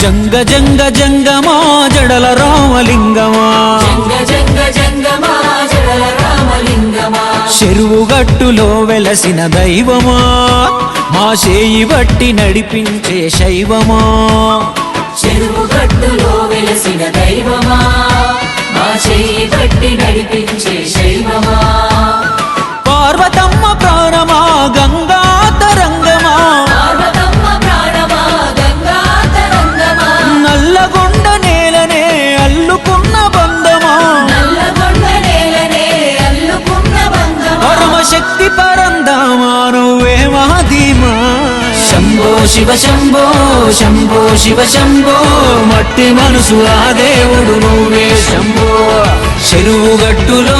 జంగ జంగ జంగమా జడల రామలింగమా జంగ జంగ జంగమా జడల రామలింగమా చెరువు గట్టులో వెలసిన దైవమా? మా చేయి బట్టి నడిపించే శైవమా? చెరువు గట్టులో వెలసిన దైవమా? మా చేయి బట్టి నడిపించే శంభో శివ శంభో శంభో శివ శంభో మట్టి మనసు ఆ దేవుడు నువ్వే శంభో. చెరువు గట్టులో